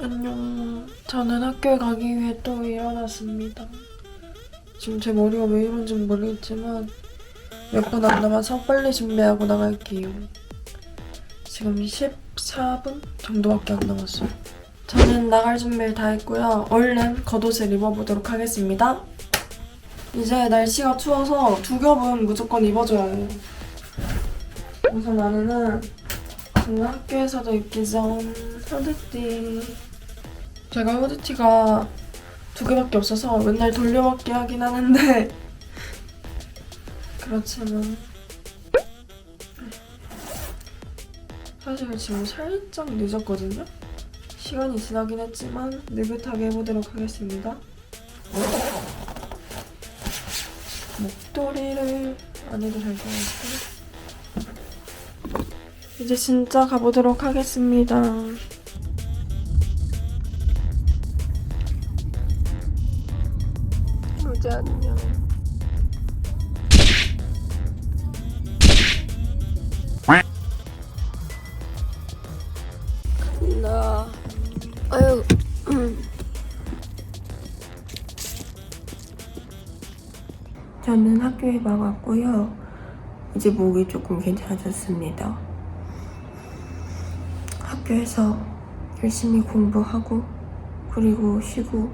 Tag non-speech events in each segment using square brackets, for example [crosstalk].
안녕. 저는 학교에 가기 위해 또 일어났습니다. 지금 제 머리가 왜 이런지 모르겠지만 몇 분 안 남아서 빨리 준비하고 나갈게요. 지금 14분 정도밖에 안 남았어요. 저는 나갈 준비를 다 했고요. 얼른 겉옷을 입어보도록 하겠습니다. 이제 날씨가 추워서 두 겹은 무조건 입어줘야 해요. 우선 안에는 저는 학교에서도 입기 전 후드티 제가 후드티가 두 개밖에 없어서 맨날 돌려막기 하긴 하는데 [laughs] 그렇지만 사실 지금 살짝 늦었거든요? 시간이 지나긴 했지만 느긋하게 해보도록 하겠습니다. 목도리를 안 해도 될 것 같아요. 이제 진짜 가보도록 하겠습니다. 로제 안녕. 간다. 아유. 음. 저는 학교에 나갔고요. 이제 목이 조금 괜찮아졌습니다. 학교에서 열심히 공부하고 그리고 쉬고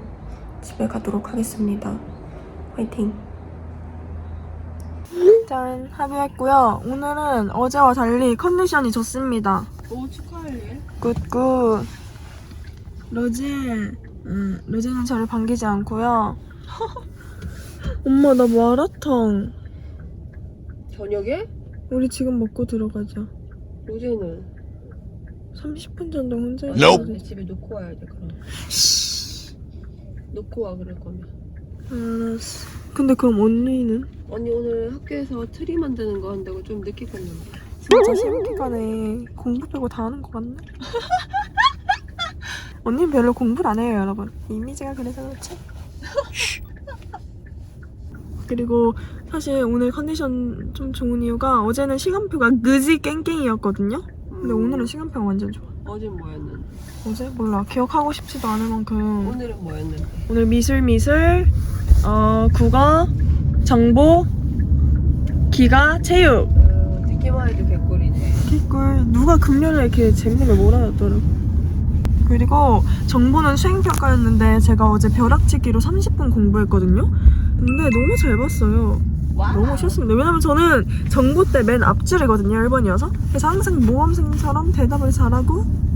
집에 가도록 하겠습니다. 화이팅! 짠 합의했고요. 오늘은 어제와 달리 컨디션이 좋습니다. 오 축하해. 굿굿. 로제, 음, 로제는 저를 반기지 않고요. [laughs] 엄마 나 마라탕. 저녁에 우리 지금 먹고 들어가자. 로제는 30분 전에 혼자 돼. 집에 놓고 와야 돼 그럼. 놓고 와 그럴 거면. 알았어. 근데 그럼 언니는? 언니 오늘 학교에서 트리 만드는 거 한다고 좀 늦게 갔는데. 진짜 시험 기간에 공부 빼고 다 하는 거 같네. [laughs] 언니는 별로 공부를 안 해요, 여러분. 이미지가 그래서 그렇지. [laughs] 그리고 사실 오늘 컨디션 좀 좋은 이유가 어제는 시간표가 그지 깽깽이었거든요. 근데 음, 오늘은 시간표가 완전 좋아. 어제 뭐였는데? 어제 몰라. 기억하고 싶지도 않을 만큼. 오늘은 뭐였는데? 오늘 미술 미술 어 국어 정보 기가 체육. 어, 듣기만 해도 개꿀이네. 개꿀. 누가 금요일에 이렇게 제목을 몰아놨더라고 그리고 정보는 수행평가였는데 제가 어제 벼락치기로 30분 공부했거든요? 근데 너무 잘 봤어요. 와. 너무 쉬웠습니다. 왜냐면 저는 정보 때 맨 앞줄이거든요 1번이어서. 그래서 항상 모범생처럼 대답을 잘하고 왜?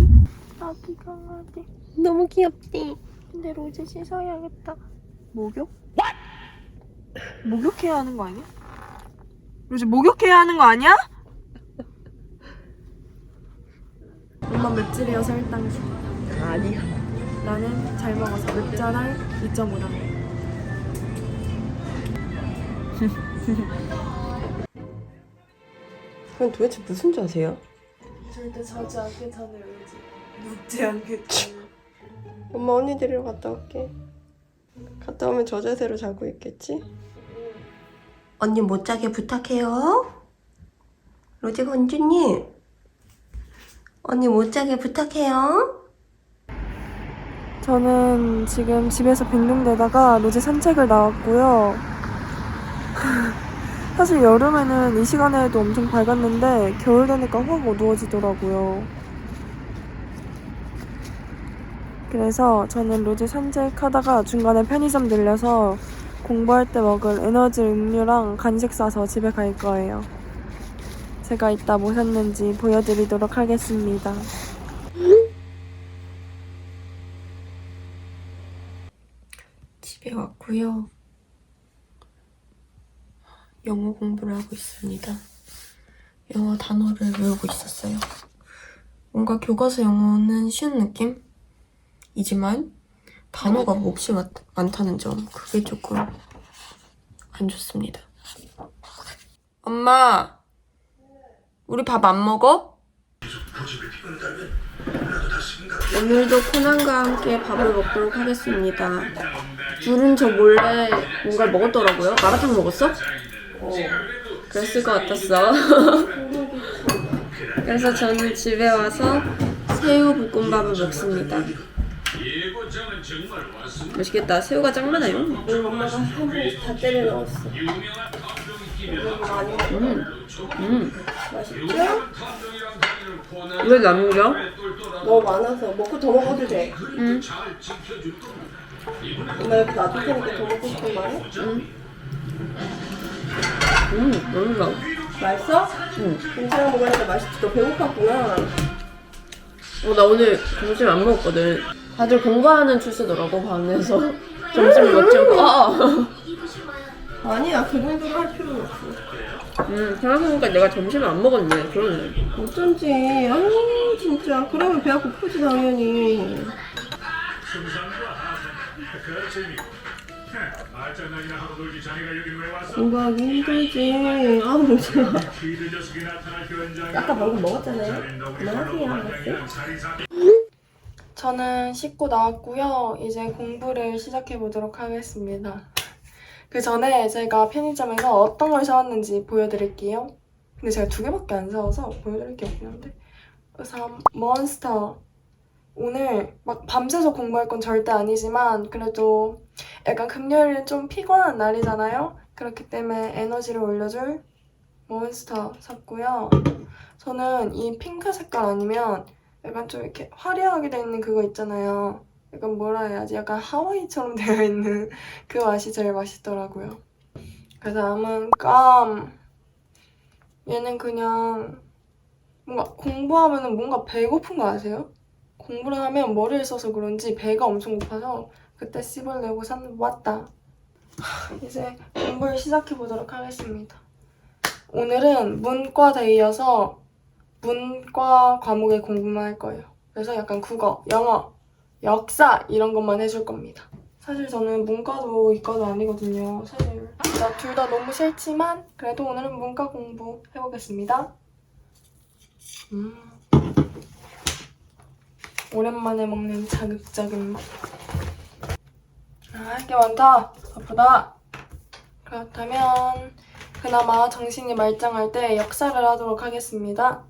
왜 그랬지? 아기 강아지 너무 귀엽지. 근데 로제 씻어야겠다 목욕? 목욕해야 하는 거 아니야? 로제 목욕해야 하는 거 아니야? [laughs] 엄마 맵찔이어서 1단계 아니야. 나는 잘 먹어서 맵자랄 2.5단계 그건 도대체 무슨 자세야? 절대 자지 않겠다는 의지 눕지 않겠다는 엄마 언니 데리러 갔다 올게. 갔다 오면 저 자세로 자고 있겠지? 언니 못 자게 부탁해요. 로제 건주님. 언니 못 자게 부탁해요. 저는 지금 집에서 빈둥대다가 로제 산책을 나왔고요. [laughs] 사실 여름에는 이 시간에도 엄청 밝았는데 겨울 되니까 확 어두워지더라고요. 그래서 저는 로제 산책하다가 중간에 편의점 들려서 공부할 때 먹을 에너지 음료랑 간식 사서 집에 갈 거예요. 제가 이따 뭐 샀는지 보여드리도록 하겠습니다. 집에 왔고요. 영어 공부를 하고 있습니다. 영어 단어를 외우고 있었어요. 뭔가 교과서 영어는 쉬운 느낌이지만 단어가 몹시 많, 많다는 점 그게 조금 안 좋습니다. 엄마, 우리 밥 안 먹어? 오늘도 코난과 함께 밥을 먹도록 하겠습니다. 둘은 저 몰래 뭔가를 먹었더라고요. 마라탕 먹었어? 어. 그랬을 것 같았어. 그래서 저는 집에 와서 새우 볶음밥을 먹습니다. 맛있겠다. 새우가 짱 많아요. 엄마가 한국에서 다 때려 넣었어. 음, 음. 맛있죠? 왜 남겨? 너무 많아서 먹고 더 먹어도 돼. 음. 잘 지켜줄 겁니다. 엄마 이렇게 놔둘 테니까 더 먹고 싶은 말해? 음, 맛있어. 맛있어? 응. 괜찮아 먹으니까 맛있지. 너 배고팠구나. 어, 나 오늘 점심 안 먹었거든. 다들 공부하는 추세더라고, 방에서. [laughs] 점심 먹지 않고. 아, 아. 아니야 그 정도로 할 필요는 없어. 음, 생각해보니까 내가 점심을 안 먹었네. 그러네. 어쩐지. 아유 진짜. 그러면 배 아프지 당연히. 그 재미고. 말장난이나 하고 놀기 자네가 여기 왜 왔어? 공부하기 힘들지. 녀석이 나타날 현장. 아까 방금 먹었잖아요. 그만하세요. 알았어? 자리사 저는 씻고 나왔고요. 이제 공부를 시작해 보도록 하겠습니다. 그 전에 제가 편의점에서 어떤 걸 사왔는지 보여드릴게요. 근데 제가 두 개밖에 안 사와서 보여드릴 게 없긴 한데. 우선 몬스터. 오늘 막 밤새서 공부할 건 절대 아니지만 그래도 약간 금요일은 좀 피곤한 날이잖아요. 그렇기 때문에 에너지를 올려줄 몬스터 샀고요. 저는 이 핑크 색깔 아니면 약간 좀 이렇게 화려하게 돼 있는 그거 있잖아요. 약간 뭐라 해야지? 약간 하와이처럼 [laughs] 되어 있는 그 맛이 제일 맛있더라고요. 그 다음은 깜. 얘는 그냥 뭔가 공부하면은 뭔가 배고픈 거 아세요? 공부를 하면 머리를 써서 그런지 배가 엄청 고파서 그때 씹으려고 산 왔다. 이제 공부를 시작해 보도록 하겠습니다. 오늘은 문과 데이여서 문과 과목의 공부만 할 거예요. 그래서 약간 국어, 영어, 역사 이런 것만 해줄 겁니다. 사실 저는 문과도 이과도 아니거든요. 사실 둘 다 너무 싫지만 그래도 오늘은 문과 공부 해보겠습니다. 음. 오랜만에 먹는 자극적인 맛. 아, 할 게 많다. 아프다. 그렇다면 그나마 정신이 말짱할 때 역사를 하도록 하겠습니다.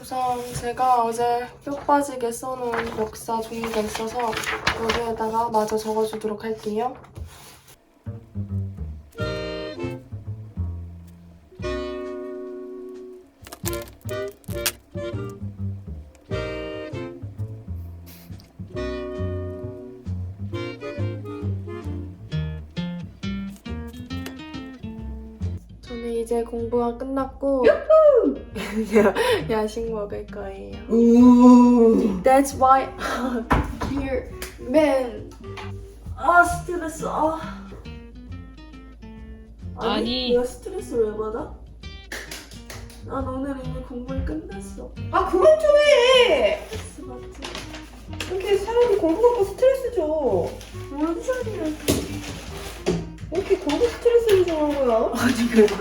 우선 제가 어제 뼈 빠지게 써놓은 역사 종이가 있어서 여기에다가 마저 적어주도록 할게요. 공부가 끝났고 [laughs] 야, 야식 먹을 거예요. That's why here, man. 아 스트레스. 아. 아니. 내가 스트레스를 왜 받아? 난 오늘 이미 공부를 끝냈어. 아 그만 좀 해. 스트레스 받지. 이렇게 사람이 공부 갖고 스트레스 줘. 뭔 소리야? 왜 이렇게 공부 스트레스 를 주는 거야? [laughs] 아니 그래도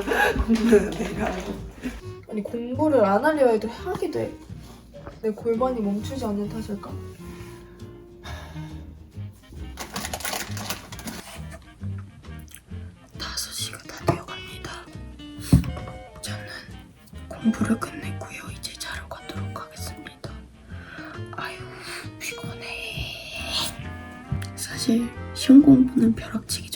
공부는 내가 하고. 아니 공부를 안 하려 해도 하게 돼. 내 골반이 멈추지 않는 탓일까? 다섯 시가 다 되어갑니다. 저는 공부를 끝냈고요. 이제 자러 가도록 하겠습니다. 아유 피곤해. 사실 시험 공부는 벼락치기